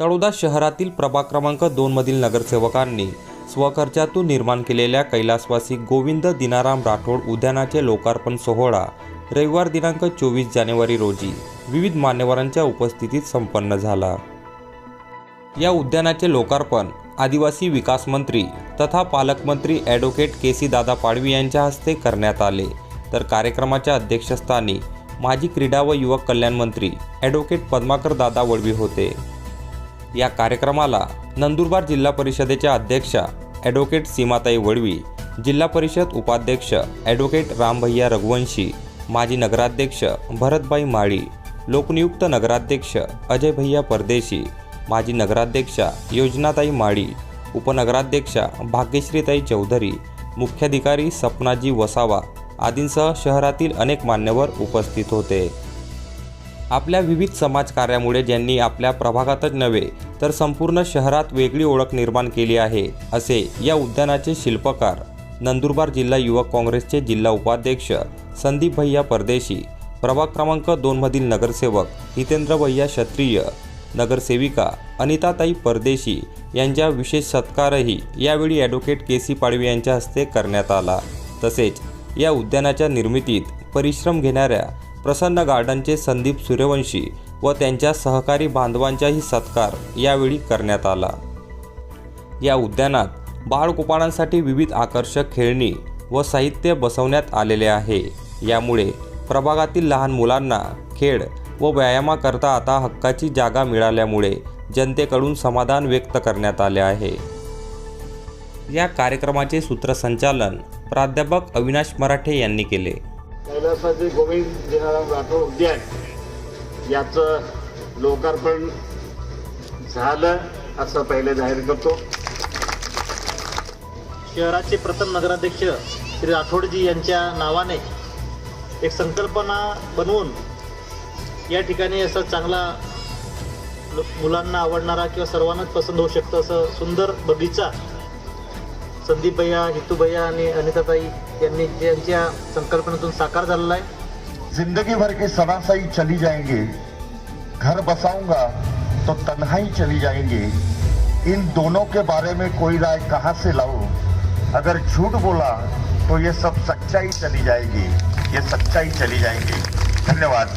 तळोदा शहरातील प्रभाग क्रमांक दोनमधील नगरसेवकांनी स्वखर्चातून निर्माण केलेल्या कैलासवासी गोविंद दिनाराम राठोड उद्यानाचे लोकार्पण सोहळा रविवार दिनांक चोवीस जानेवारी रोजी विविध मान्यवरांच्या उपस्थितीत संपन्न झाला. या उद्यानाचे लोकार्पण आदिवासी विकास मंत्री तथा पालकमंत्री ॲडव्होकेट के सी दादा पाडवी यांच्या हस्ते करण्यात आले. तर कार्यक्रमाच्या अध्यक्षस्थानी माजी क्रीडा व युवक कल्याण मंत्री ॲडव्होकेट पद्माकर दादा वडवी होते. या कार्यक्रमाला नंदुरबार जिल्हा परिषदेच्या अध्यक्षा ॲडव्होकेट सीमाताई वडवी जिल्हा परिषद उपाध्यक्ष ॲडव्होकेट रामभैया रघुवंशी माजी नगराध्यक्ष भरतबाई माळी लोकनियुक्त नगराध्यक्ष अजय भैया परदेशी माजी नगराध्यक्षा योजनाताई माळी उपनगराध्यक्षा भाग्यश्रीताई चौधरी मुख्याधिकारी सपनाजी वसावा आदींसह शहरातील अनेक मान्यवर उपस्थित होते. आपल्या विविध समाजकार्यामुळे ज्यांनी आपल्या प्रभागातच नव्हे तर संपूर्ण शहरात वेगळी ओळख निर्माण केली आहे असे या उद्यानाचे शिल्पकार नंदुरबार जिल्हा युवक काँग्रेसचे जिल्हा उपाध्यक्ष संदीप भैया परदेशी प्रभाग क्रमांक दोनमधील नगरसेवक हितेंद्र भैया क्षत्रिय नगरसेविका अनिताताई परदेशी यांच्या विशेष सत्कारही यावेळी ॲडव्होकेट के सी पाडवी यांच्या हस्ते करण्यात आला. तसेच या उद्यानाच्या निर्मितीत परिश्रम घेणाऱ्या प्रसन्न गार्डनचे संदीप सूर्यवंशी व त्यांच्या सहकारी बांधवांचाही सत्कार यावेळी करण्यात आला. या उद्यानात बाळकुपाळांसाठी विविध आकर्षक खेळणी व साहित्य बसवण्यात आलेले आहे. यामुळे प्रभागातील लहान मुलांना खेळ व व्यायामाकरता आता हक्काची जागा मिळाल्यामुळे जनतेकडून समाधान व्यक्त करण्यात आले आहे. या कार्यक्रमाचे सूत्रसंचालन प्राध्यापक अविनाश मराठे यांनी केले. कैलासाचे गोविंद दिनाराम राठोड उद्यान याचं लोकार्पण झालं असं पहिले जाहीर करतो. शहराचे प्रथम नगराध्यक्ष श्री राठोडजी यांच्या नावाने एक संकल्पना बनवून या ठिकाणी असा चांगला मुलांना आवडणारा किंवा सर्वांनाच पसंत होऊ शकतं असं सुंदर बगीचा संदीप भैया हितू भैया आणि अनिताताई साकार झालेला ज़िंदगी भर के सनासाई चली जाएँगे, घर बसाऊँगा तो तन्हाई चली जाएँगे। इन दोनों के बारे में कोई राय कहाँ से लाऊं? अगर झूठ बोला तो ये सब सच्चाई चली जाएगी, ये सच्चाई चली जाएँगी। धन्यवाद।